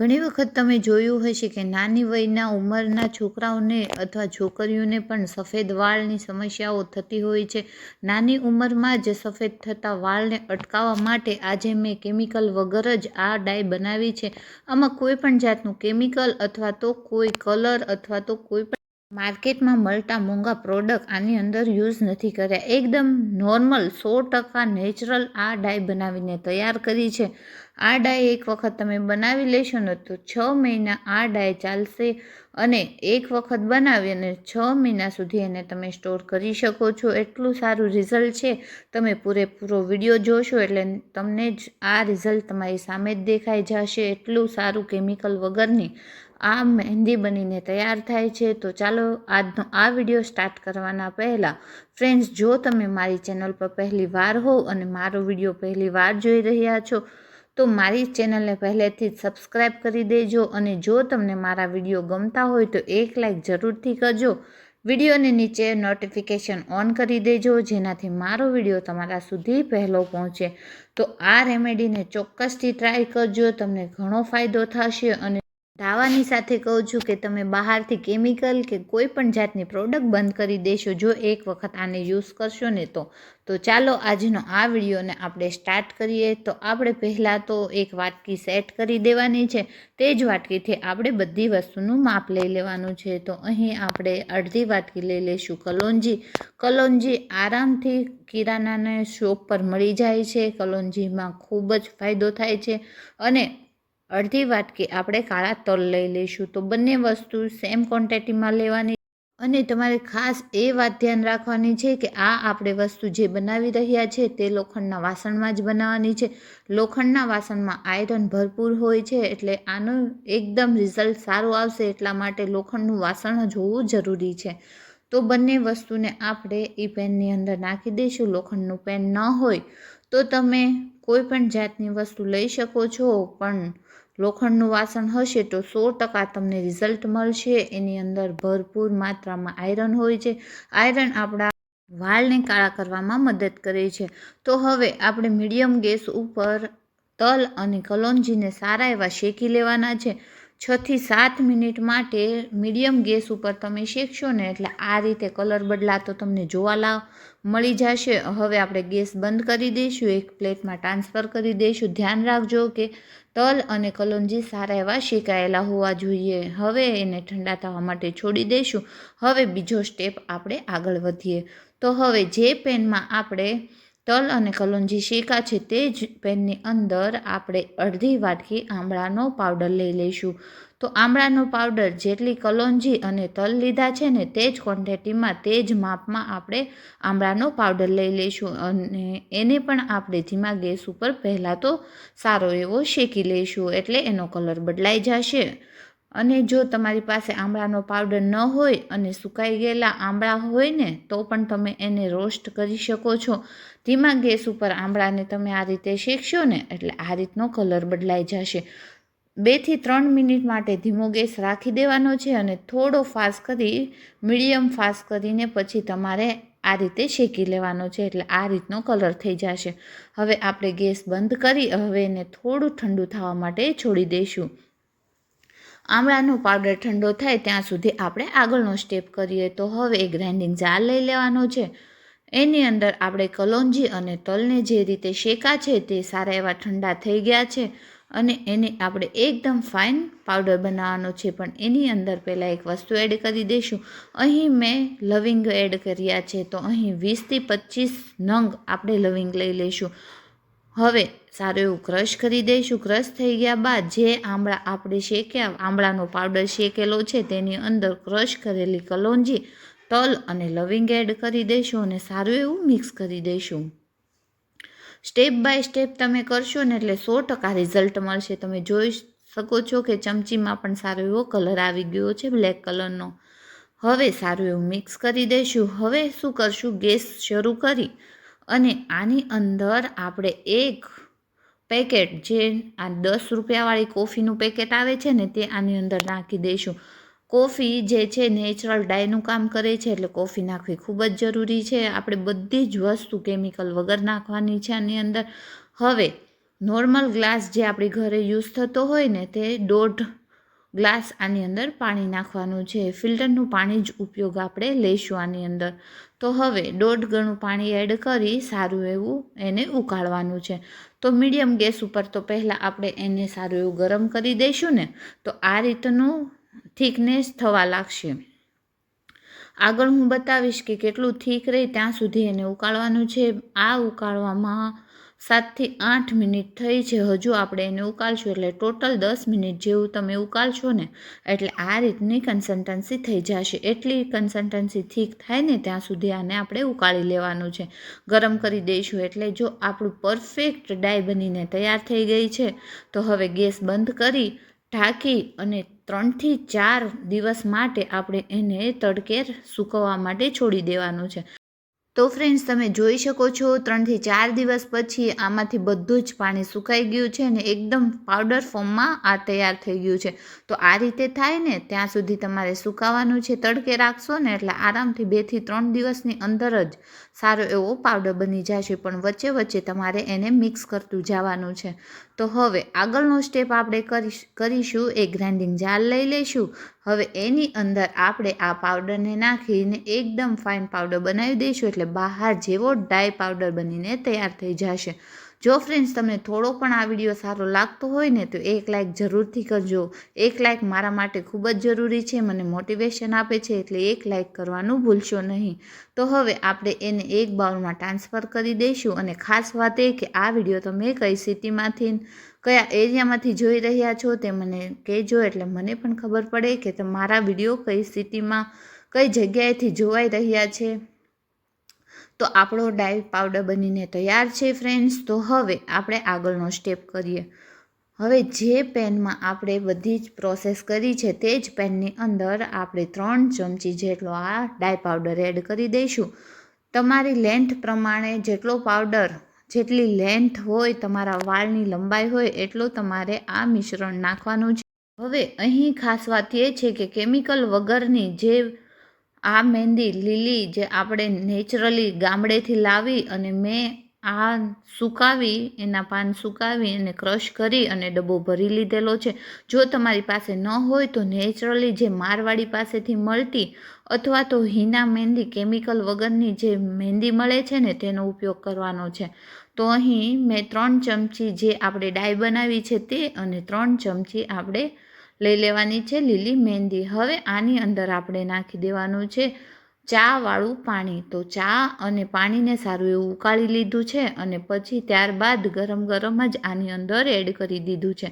ઘણી વખત તમે જોયું હશે કે નાની વયના ઉંમરના છોકરાઓને અથવા છોકરીઓને પણ સફેદ વાળની સમસ્યાઓ થતી હોય છે. નાની ઉંમરમાં જ સફેદ થતા વાળને અટકાવવા માટે આજે મેં કેમિકલ વગર જ આ ડાય બનાવી છે. આમાં કોઈ પણ જાતનું કેમિકલ અથવા તો કોઈ કલર અથવા તો કોઈ પણ માર્કેટમાં મળતા મોંઘા પ્રોડક્ટ આની અંદર યુઝ નથી કર્યા. એકદમ નોર્મલ સો ટકા નેચરલ આ ડાય બનાવીને તૈયાર કરી છે. આ ડાય એક વખત તમે બનાવી લેશો ને તો છ મહિના આ ડાય ચાલશે અને એક વખત બનાવી અને છ મહિના સુધી એને તમે સ્ટોર કરી શકો છો. એટલું સારું રિઝલ્ટ છે. તમે પૂરેપૂરો વીડિયો જોશો એટલે તમને જ આ રિઝલ્ટ તમારી સામે જ દેખાઈ જશે. એટલું સારું કેમિકલ વગરની આ મહેંદી બનીને તૈયાર થાય છે. તો ચાલો આજનો આ વીડિયો સ્ટાર્ટ કરવાના પહેલાં ફ્રેન્ડ્સ જો તમે મારી ચેનલ પર પહેલી વાર હોવ અને મારો વીડિયો પહેલી વાર જોઈ રહ્યા છો, તો મારી ચેનલને પહેલેથી જ સબસ્ક્રાઈબ કરી દેજો અને જો તમને મારા વીડિયો ગમતા હોય તો એક લાઇક જરૂરથી કરજો. વિડીયોને નીચે નોટિફિકેશન ઓન કરી દેજો, જેનાથી મારો વીડિયો તમારા સુધી પહેલો પહોંચે. તો આ રેમેડીને ચોક્કસથી ટ્રાય કરજો, તમને ઘણો ફાયદો થશે અને દાવાની સાથે કહું છું કે તમે બહારથી કેમિકલ કે કોઈ પણ જાતની પ્રોડક્ટ બંધ કરી દેશો, જો એક વખત આને યુઝ કરશો ને તો. તો ચાલો આજનો આ વિડીયોને આપણે સ્ટાર્ટ કરીએ. તો આપણે પહેલાં તો એક વાટકી સેટ કરી દેવાની છે. તે જ વાટકીથી આપણે બધી વસ્તુનું માપ લઈ લેવાનું છે. તો અહીં આપણે અડધી વાટકી લઈ લઈશું કલોંજી. કલોંજી આરામથી કિરાનાને શોપ પર મળી જાય છે. કલોંજીમાં ખૂબ જ ફાયદો થાય છે. અને અડધી વાટકી આપણે કાળા તલ લઈ લઈશું તો બંને વસ્તુ સેમ ક્વોન્ટિટીમાં લેવાની. અને તમારે ખાસ એ વાત ધ્યાન રાખવાની છે કે આ આપણે વસ્તુ જે બનાવી રહ્યા છે તે લોખંડના વાસણમાં જ બનાવવાની છે. લોખંડના વાસણમાં આયરન ભરપૂર હોય છે એટલે આનું એકદમ રિઝલ્ટ સારું આવશે એટલા માટે લોખંડનું વાસણ જ હોવું જરૂરી છે. તો બંને વસ્તુને આપણે એ પેનની અંદર નાખી દઈશું, લોખંડનું પેન ન હોય તો તમે કોઈ પણ જાતની વસ્તુ લઈ શકો છો, પણ લોખંડનું વાસણ હશે તો સો ટકા તમને રિઝલ્ટ મળશે. એની અંદર ભરપૂર માત્રામાં આયરન હોય છે. આયરન આપણા વાળને કાળા કરવામાં મદદ કરે છે. તો હવે આપણે મીડિયમ ગેસ ઉપર તલ અને કલોંજીને સારા એવા શેકી લેવાના છે. છથી સાત મિનિટ માટે મીડિયમ ગેસ ઉપર તમે શેકશો ને એટલે આ રીતે કલર બદલાતો તમને જોવા મળી જશે. હવે આપણે ગેસ બંધ કરી દઈશું. એક પ્લેટમાં ટ્રાન્સફર કરી દઈશું. ધ્યાન રાખજો કે તલ અને કલોંજી સારા એવા શેકાયેલા હોવા જોઈએ. હવે એને ઠંડા થવા માટે છોડી દઈશું હવે બીજો સ્ટેપ આપણે આગળ વધીએ. તો હવે જે પેનમાં આપણે તલ અને કલોંજી શેકા છે તે જ પેનની અંદર આપણે અડધી વાટકી આમળાનો પાવડર લઈ લઈશું. તો આમળાનો પાવડર જેટલી કલોંજી અને તલ લીધા છે ને તે જ ક્વોન્ટિટીમાં તે જ માપમાં આપણે આમળાનો પાવડર લઈ લઈશું અને એને પણ આપણે ધીમા ગેસ ઉપર પહેલાં તો સારો એવો શેકી લઈશું એટલે એનો કલર બદલાઈ જશે. અને જો તમારી પાસે આમળાનો પાવડર ન હોય અને સુકાઈ ગયેલા આમળા હોય ને, તો પણ તમે એને રોસ્ટ કરી શકો છો. ધીમા ગેસ ઉપર આમળાને તમે આ રીતે શેકશો ને, એટલે આ રીતનો કલર બદલાઈ જશે. બેથી ત્રણ મિનિટ માટે ધીમો ગેસ રાખી દેવાનો છે અને થોડો ફાસ્ટ કરી મીડિયમ ફાસ્ટ કરીને પછી તમારે આ રીતે શેકી લેવાનો છે, એટલે આ રીતનો કલર થઈ જશે. હવે આપણે ગેસ બંધ કરી, હવે એને થોડું ઠંડુ થવા માટે છોડી દઈશું. આમળાનો પાવડર ઠંડો થાય ત્યાં સુધી આપણે આગળનો સ્ટેપ કરીએ. તો હવે એ ગ્રાઇન્ડિંગ જાર લઈ લેવાનો છે. એની અંદર આપણે કલોંજી અને તલને જે રીતે શેકા છે તે સારા એવા ઠંડા થઈ ગયા છે અને એને આપણે એકદમ ફાઇન પાવડર બનાવવાનો છે. પણ એની અંદર પહેલાં એક વસ્તુ એડ કરી દઈશું. અહીં મેં લવિંગ એડ કર્યા છે. તો અહીં વીસથી પચીસ નંગ આપણે લવિંગ લઈ લઈશું. હવે સારું એવું ક્રશ કરી દઈશું. ક્રશ થઈ ગયા બાદ જે આમળા આપણે શેક્યા આમળાનો પાવડર શેકેલો છે તેની અંદર ક્રશ કરેલી કલોંજી તલ અને લવિંગ એડ કરી દઈશું અને સારું એવું મિક્સ કરી દઈશું. સ્ટેપ બાય સ્ટેપ તમે કરશો ને એટલે સો ટકા રિઝલ્ટ મળશે. તમે જોઈ શકો છો કે ચમચીમાં પણ સારો એવો કલર આવી ગયો છે બ્લેક કલરનો હવે સારું એવું મિક્સ કરી દઈશું. હવે શું કરશું? ગેસ શરૂ કરી. અને આની અંદર આપણે એક પેકેટ જે આ દસ રૂપિયાવાળી કોફીનું પેકેટ આવે છે ને તે આની અંદર નાખી દઈશું. કોફી જે છે નેચરલ ડાયનું કામ કરે છે એટલે કોફી નાખવી ખૂબ જ જરૂરી છે. આપણે બધી જ વસ્તુ કેમિકલ વગર નાખવાની છે આની અંદર. હવે નોર્મલ ગ્લાસ જે આપણી ઘરે યુઝ થતો હોય ને તે દોઢ ગ્લાસ આની અંદર પાણી નાખવાનું છે. ફિલ્ટરનું પાણી જ ઉપયોગ આપણે લઈશું આની અંદર. તો હવે દોઢ ગણું પાણી એડ કરી સારું એવું એને ઉકાળવાનું છે. તો મીડિયમ ગેસ ઉપર તો પહેલાં આપણે એને સારું એવું ગરમ કરી દઈશું ને, તો આ રીતનું થીકનેસ થવા લાગશે. આગળ હું બતાવીશ કે કેટલું થીક રહે ત્યાં સુધી એને ઉકાળવાનું છે. આ ઉકાળવામાં સાતથી આઠ મિનિટ થઈ છે. હજુ આપણે એને ઉકાળશું એટલે ટોટલ દસ મિનિટ જેવું તમે ઉકાળશો ને એટલે આ રીતની કન્સલ્ટન્સી થઈ જશે. એટલી કન્સલ્ટન્સી થીક થાય ને ત્યાં સુધી આને આપણે ઉકાળી લેવાનું છે. ગરમ કરી દઈશું એટલે જો આપણું પરફેક્ટ ડાય બનીને તૈયાર થઈ ગઈ છે, તો હવે ગેસ બંધ કરી ઢાંકી અને ત્રણથી ચાર દિવસ માટે આપણે એને તડકે સૂકવવા માટે છોડી દેવાનું છે. તો ફ્રેન્ડ્સ તમે જોઈ શકો છો, ત્રણથી ચાર દિવસ પછી આમાંથી બધું જ પાણી સુકાઈ ગયું છે અને એકદમ પાવડર ફોર્મમાં આ તૈયાર થઈ ગયું છે. તો આ રીતે થાય ને, ત્યાં સુધી તમારે સુકાવાનું છે, તડકે રાખશો ને, એટલે આરામથી બેથી ત્રણ દિવસની અંદર જ સારો એવો પાવડર બની જશે, પણ વચ્ચે વચ્ચે તમારે એને મિક્સ કરતું જવાનું છે. તો હવે આગળનો સ્ટેપ આપણે કરીશ એ ગ્રાઇન્ડિંગ જાર લઈ લઈશું. હવે એની અંદર આપણે આ પાવડરને નાખીને એકદમ ફાઇન પાવડર બનાવી દઈશું, એટલે બહાર જેવો ડાય પાવડર બનીને તૈયાર થઈ જશે. જો ફ્રેન્ડ્સ તમને થોડો પણ આ વીડિયો સારો લાગતો હોય ને, તો એક લાઇક જરૂરથી કરજો. એક લાઇક મારા માટે ખૂબ જ જરૂરી છે, મને મોટિવેશન આપે છે, એટલે એક લાઇક કરવાનું ભૂલશો નહીં. તો હવે આપણે એને એક બાઉલમાં ટ્રાન્સફર કરી દઈશું અને ખાસ વાત એ કે આ વીડિયો તમે કઈ સિટીમાંથી કયા એરિયામાંથી જોઈ રહ્યા છો તે મને કહેજો, એટલે મને પણ ખબર પડે કે તમારા વીડિયો કઈ સિટીમાં કઈ જગ્યાએથી જોવાઈ રહ્યા છે. તો આપણો ડાય પાવડર બનીને તૈયાર છે ફ્રેન્ડ્સ તો હવે આપણે આગળનો સ્ટેપ કરીએ. હવે જે પેનમાં આપણે બધી જ પ્રોસેસ કરી છે તે જ પેનની અંદર આપણે ત્રણ ચમચી જેટલો આ ડાય પાવડર એડ કરી દઈશું. તમારી લેન્થ પ્રમાણે જેટલો પાવડર, જેટલી લેન્થ હોય, તમારા વાળની લંબાઈ હોય, એટલું તમારે આ મિશ્રણ નાખવાનું છે. હવે અહીં ખાસ વાત એ છે કે કેમિકલ વગરની જે આ મહેંદી લીલી જે આપણે નેચરલી ગામડેથી લાવી અને મેં આ સુકાવી, એના પાન સુકાવી અને ક્રશ કરી અને ડબ્બો ભરી લીધેલો છે. જો તમારી પાસે ન હોય તો નેચરલી જે મારવાડી પાસેથી મળતી અથવા તો હિના મહેંદી કેમિકલ વગરની જે મહેંદી મળે છે ને તેનો ઉપયોગ કરવાનો છે. તો અહીં મેં ત્રણ ચમચી જે આપણે ડાય બનાવી છે તે અને ત્રણ ચમચી આપણે લઈ લેવાની છે લીલી મહેંદી હવે આની અંદર આપણે નાખી દેવાનું છે ચાવાળું પાણી. તો ચા અને પાણીને સારું એવું ઉકાળી લીધું છે અને પછી ત્યારબાદ ગરમ ગરમ જ આની અંદર એડ કરી દીધું છે.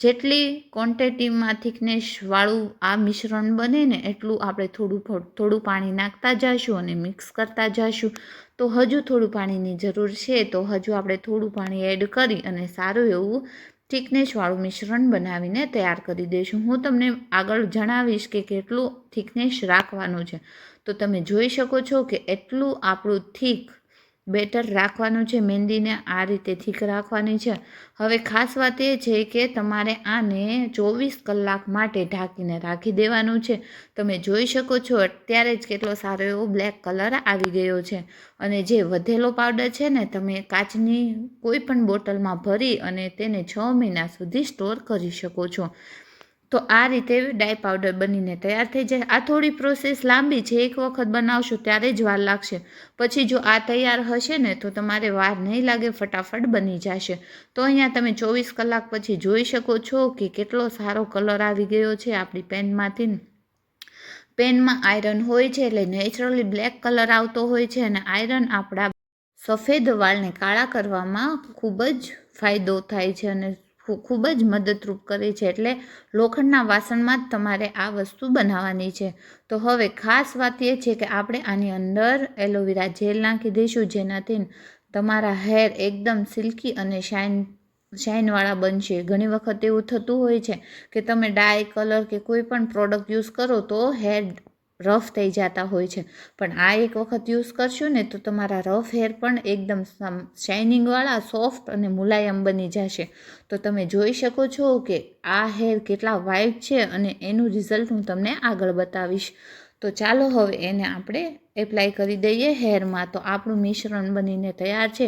જેટલી ક્વોન્ટિટીમાં થિકનેસવાળું આ મિશ્રણ બને ને એટલું આપણે થોડું થોડું પાણી નાખતા જઈશું અને મિક્સ કરતા જઈશું તો હજુ થોડું પાણીની જરૂર છે. તો હજુ આપણે થોડું પાણી એડ કરી અને સારું એવું થિકનેસવાળું મિશ્રણ બનાવીને તૈયાર કરી દઈશું. હું તમને આગળ જણાવીશ કે કેટલું થિકનેસ રાખવાનું છે. તો તમે જોઈ શકો છો કે એટલું આપણું થીક બેટર રાખવાનું છે, મહેંદીને આ રીતે થીક રાખવાની છે. હવે ખાસ વાત એ છે કે તમારે આને ચોવીસ કલાક માટે ઢાંકીને રાખી દેવાનું છે. તમે જોઈ શકો છો, અત્યારે જ કેટલો સારો એવો બ્લેક કલર આવી ગયો છે. અને જે વધેલો પાવડર છે ને, તમે કાચની કોઈ પણ બોટલમાં ભરી અને તેને છ મહિના સુધી સ્ટોર કરી શકો છો. તો આ રીતે ડાય પાવડર બનીને તૈયાર થઈ જાય. આ થોડી પ્રોસેસ લાંબી છે. એક વખત બનાવશો ત્યારે જ વાર લાગશે. પછી જો આ તૈયાર હશે ને, તો તમારે વાર નહીં લાગે, ફટાફટ બની જશે. તો અહીંયા તમે ચોવીસ કલાક પછી જોઈ શકો છો કે કેટલો સારો કલર આવી ગયો છે આપણી પેનમાંથી. પેનમાં આયરન હોય છે એટલે નેચરલી બ્લેક કલર આવતો હોય છે અને આયરન આપણા સફેદ વાળને કાળા કરવામાં ખૂબ જ ફાયદો થાય છે અને ખૂબ જ મદદરૂપ કરે છે. એટલે લોખંડના વાસણમાં જ તમારે આ વસ્તુ બનાવવાની છે. તો હવે ખાસ વાત એ છે કે આપણે આની અંદર એલોવેરા જેલ નાખી દઈશું, જેનાથી તમારા હેર એકદમ સિલ્કી અને શાઇન, શાઇનવાળા બનશે. ઘણી વખત એવું થતું હોય છે કે તમે ડાય કલર કે કોઈ પણ પ્રોડક્ટ યુઝ કરો તો હેર રફ થઈ જતા હોય છે. પણ આ એક વખત યુઝ કરશો ને તો તમારા રફ હેર પણ એકદમ શાઇનિંગવાળા સોફ્ટ અને મુલાયમ બની જશે. તો તમે જોઈ શકો છો કે આ હેર કેટલા વાઇટ છે અને એનું રિઝલ્ટ હું તમને આગળ બતાવીશ. તો ચાલો હવે એને આપણે એપ્લાય કરી દઈએ હેરમાં. તો આપણું મિશ્રણ બનીને તૈયાર છે.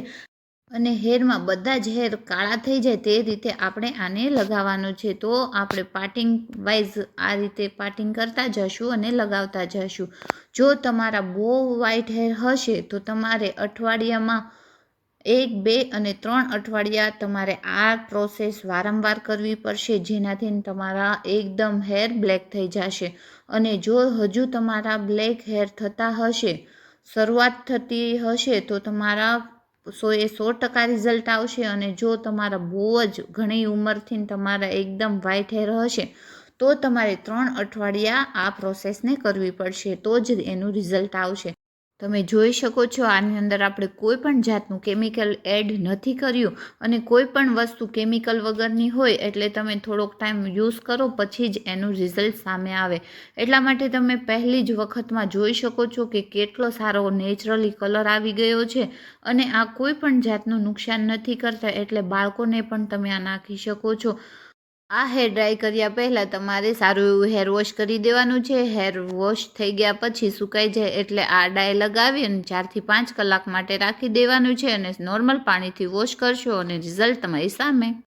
અને હેરમાં બધા જ હેર કાળા થઈ જાય તે રીતે આપણે આને લગાવવાનું છે. તો આપણે પાર્ટિંગ વાઇઝ આ રીતે પાર્ટિંગ કરતા જશું અને લગાવતા જશું. જો તમારા બહુ વ્હાઇટ હેર હશે તો તમારે અઠવાડિયામાં એક, બે અને ત્રણ અઠવાડિયા તમારે આ પ્રોસેસ વારંવાર કરવી પડશે, જેનાથી તમારા એકદમ હેર બ્લેક થઈ જશે. અને જો હજુ તમારા બ્લેક હેર થતા હશે, શરૂઆત થતી હશે, તો તમારા સો એ સો ટકા રિઝલ્ટ આવશે અને જો તમારા બહુ જ ઘણી ઉંમરથી તમારા એકદમ વ્હાઇટ હેર હશે, તો તમારે ત્રણ અઠવાડિયા આ પ્રોસેસને કરવી પડશે, તો જ એનું રિઝલ્ટ આવશે. તમે જોઈ શકો છો, આની અંદર આપણે કોઈ પણ જાતનું કેમિકલ એડ નથી કર્યું અને કોઈ પણ વસ્તુ કેમિકલ વગરની હોય એટલે તમે થોડોક ટાઈમ યુઝ કરો, પછી જ એનું રિઝલ્ટ સામે આવે. એટલા માટે તમે પહેલી જ વખતમાં જોઈ શકો છો કે કેટલો સારો નેચરલી કલર આવી ગયો છે અને આ કોઈ પણ જાતનું નુકસાન નથી કરતા એટલે બાળકોને પણ તમે આ નાખી શકો છો. આ હેર ડ્રાય કર્યા પહેલાં તમારે સારું એવું હેર વોશ કરી દેવાનું છે. હેર વોશ થઈ ગયા પછી સુકાઈ જાય એટલે આ ડાય લગાવી અને ચારથી પાંચ કલાક માટે રાખી દેવાનું છે અને નોર્મલ પાણીથી વોશ કરશો અને રિઝલ્ટ તમારી સામે.